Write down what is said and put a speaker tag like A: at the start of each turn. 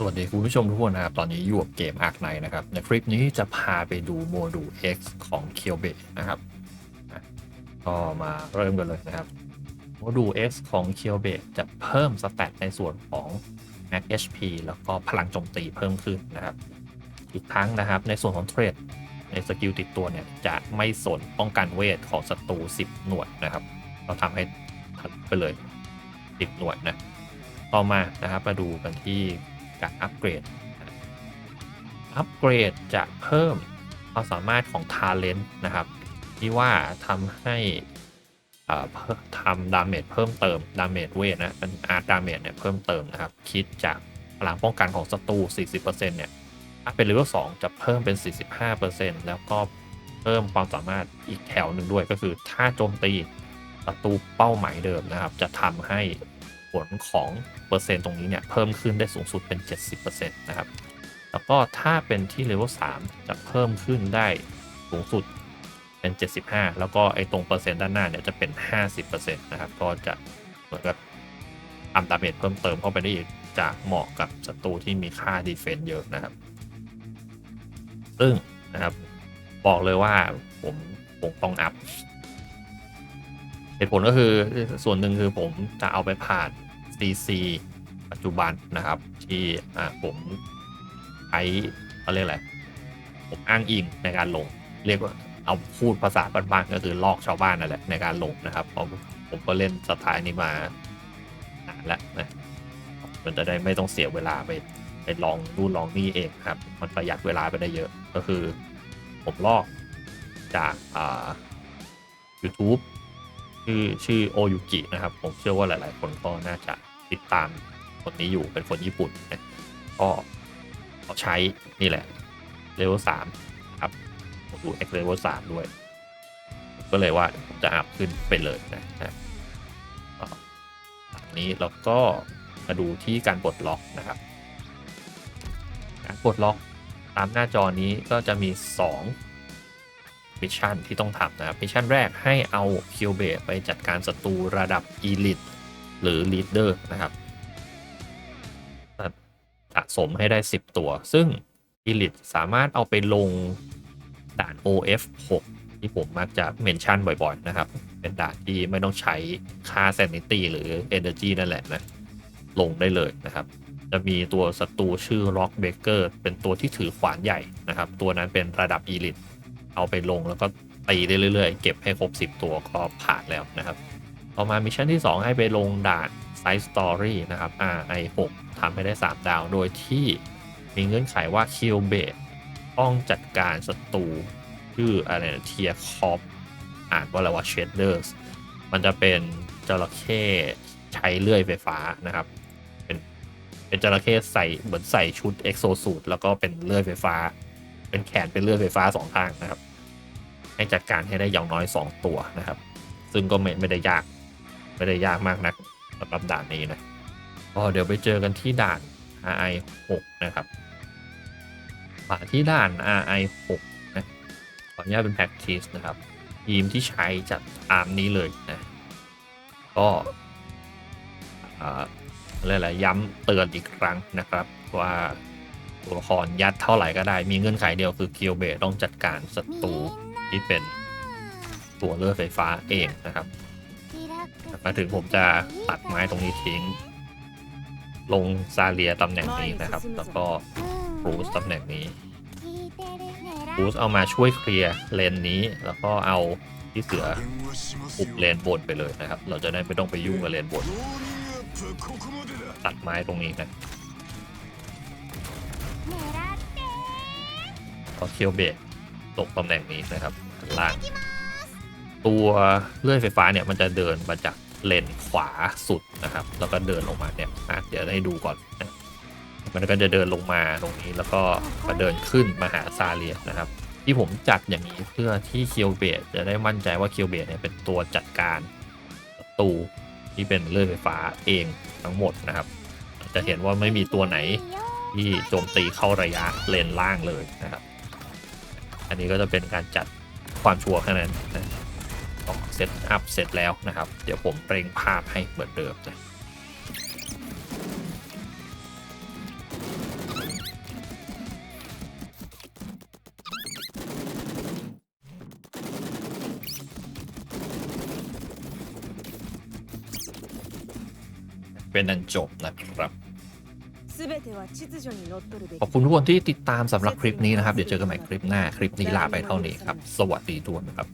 A: สวัสดีคุณผู้ชมทุกคนนะครับ ตอนนี้อยู่กับเกมอาร์คไนนะครับ ในคลิปนี้จะพาไปดูโมดูล X ของ k i o b e นะครับก็มาเริ่มกันเลยนะครับ โมดูล X ของ k i o b e จะเพิ่มสแตทในส่วนของ Max HP แล้วก็พลังโจมตีเพิ่มขึ้นนะครับ อีกทั้งนะครับในส่วนของเทรดในสกิลติดตัวเนี่ย จะไม่สนป้องกันเวทของศัตรู 10 หน่วยนะครับ เราทำให้ทะลุไปเลย 10 หน่วยนะ ต่อมานะครับมาดูกันที่ การอัปเกรด อัปเกรดจะเพิ่มความสามารถของ Talent นะครับ ที่ว่าทำให้เพิ่มทำดาเมจเพิ่มเติม ดาเมจเวทนะเป็นอาร์ดาเมจเนี่ยเพิ่มเติมนะครับ คิดจากพลังป้องกันของศัตรู 40%เนี่ยถ้าเป็นเลเวล2จะเพิ่มเป็น 45%แล้วก็เพิ่มความสามารถอีกแถวหนึ่งด้วยก็คือถ้าโจมตีศัตรูเป้าหมายเดิมนะครับ จะทำให้ ผลของเปอร์เซ็นต์ตรงนี้เนี่ยเพิ่มขึ้นได้สูงสุดเป็น 70%นะครับ แล้วก็ถ้าเป็นที่เลเวล3จะเพิ่มขึ้นได้สูงสุดเป็น 75 แล้วก็ไอ้ตรงเปอร์เซ็นต์ด้านหน้าเนี่ยจะเป็น 50%นะครับ ก็จะเหมือนกับทำดาเมจเพิ่มเติมเข้าไปได้อีกจะเหมาะกับศัตรูที่มีค่าดีเฟนต์เยอะนะครับ ซึ่งนะครับบอกเลยว่าผมผมต้องอัพ เหตุผลก็คือส่วนหนึ่งคือผมจะเอาไปผ่าน CC ปัจจุบันนะครับ ที่ผมใช้เขาเรียกอะไรผมอ้างอิงในการลง เรียกว่าเอาพูดภาษาบ้านๆก็คือลอกชาวบ้านนั่นแหละในการลงนะครับเพราะผมก็เล่นสไตล์นี้มานานแล้วนะมันจะได้ไม่ต้องเสียเวลาไปไปลองนู่นลองนี่เองครับ มันประหยัดเวลาไปได้เยอะก็คือ ผมลอกจากอ่า YouTube ชื่อชื่อโอยุกินะครับ ผมเชื่อว่าหลาย ๆ คนก็น่าจะติดตามคนนี้อยู่เป็นคนญี่ปุ่นนะก็เขาใช้นี่แหละเลเวลสามครับผมดู X เลเวลสามด้วย ก็เลยว่าผมจะอัพขึ้นไปเลยนะนะอันนี้แล้วก็มาดูที่การปลดล็อกนะครับการปลดล็อกตามหน้าจอนี้ก็จะมี 2 มิชชั่นที่ต้องทำนะครับมิชชั่นแรกให้เอาคิวเบไปจัดการศัตรูระดับ Elite หรือ Leader นะครับสะสมให้ได้ 10 ตัว ซึ่ง Elite สามารถเอาไปลงด่าน OF 6 ที่ผมมักจะเมนชั่นบ่อยๆนะครับ เป็นด่านที่ไม่ต้องใช้ค่า Sanity หรือ Energy นั่นแหละนะ ลงได้เลยนะครับ จะมีตัวศัตรูชื่อ Rock Baker เป็นตัวที่ถือขวานใหญ่นะครับ ตัวนั้นเป็นระดับ Elite เอาไปลงแล้วก็ตีได้เรื่อยๆ เก็บให้ครบ 10 ตัวก็ผ่านแล้วนะครับต่อมามิชชั่นที่ 2 ให้ไปลงด่าน Side Story นะครับ RI 6ทำให้ได้ 3 ดาว โดยที่มีเงื่อนไขว่า k i l l b a t ต้องจัดการศัตรูชื่ออะไรเทียคอปอ่านว่าอะไรว่า Shaders มันจะเป็นจระเข้ใช้เลื่อยไฟฟ้านะครับ เป็นเป็นจระเข้ใส่เหมือนใส่ชุดเอ็กโซสูตแล้วก็เป็นเลื่อยไฟฟ้า เป็นแขนเป็นเลื่อยไฟฟ้าสองข้างนะครับ ให้จัดการให้ได้อย่างน้อย 2 ตัวนะครับ ซึ่งก็ไม่ไม่ได้ยาก ไม่ได้ยากมากนักสำหรับด่านนี้นะก็เดี๋ยวไปเจอกันที่ด่าน RI 6นะครับมาที่ด่าน RI 6นะขออนุญาตเป็น practice นะครับ ทีมที่ใช้จะตามนี้เลยนะก็อ่าเรียกอะไรย้ำเตือนอีกครั้งนะครับว่าตัวละครยัดเท่าไหร่ก็ได้ มีเงื่อนไขเดียวคือเกียวเบต้องจัดการศัตรู ที่เป็นตัวเลือดไฟฟ้าเองนะครับมาถึงผมจะตัดไม้ตรงนี้ทิ้ง ลงซาเลียตำแหน่งนี้นะครับ แล้วก็บรูซตำแหน่งนี้บรูซเอามาช่วยเคลียร์เลนนี้ แล้วก็เอาที่เสืออุบเลนบนไปเลยนะครับ เราจะได้ไม่ต้องไปยุ่งกับเลนบนตัดไม้ตรงนี้นะก็เคียวเบรก ตกตำแหน่งนี้นะครับข้างล่าง ตัวเลื่อยไฟฟ้าเนี่ยมันจะเดินมาจากเลนขวาสุดนะครับ แล้วก็เดินลงมาเนี่ยอะเดี๋ยวให้ดูก่อนนะมันก็จะเดินลงมาตรงนี้แล้วก็มาเดินขึ้นมาหาซาเลียนะครับ ที่ผมจัดอย่างนี้เพื่อที่เคียวเบรจะได้มั่นใจว่าเคียวเบรเนี่ยเป็นตัวจัดการศัตรูที่เป็นเลื่อยไฟฟ้าเองทั้งหมดนะครับ จะเห็นว่าไม่มีตัวไหนที่โจมตีเข้าระยะเลนล่างเลยนะครับ อันนี้ก็จะเป็นการจัดความชัวร์แค่นั้นนะเซตอัพเสร็จแล้วนะครับ เดี๋ยวผมเปล่งภาพให้เหมือนเดิมนะเป็นอันจบนะครับ ขอบคุณทุกคนที่ติดตามสำหรับคลิปนี้นะครับ เดี๋ยวเจอกันใหม่คลิปหน้า คลิปนี้ลาไปเท่านี้ครับ สวัสดีทุกคนครับ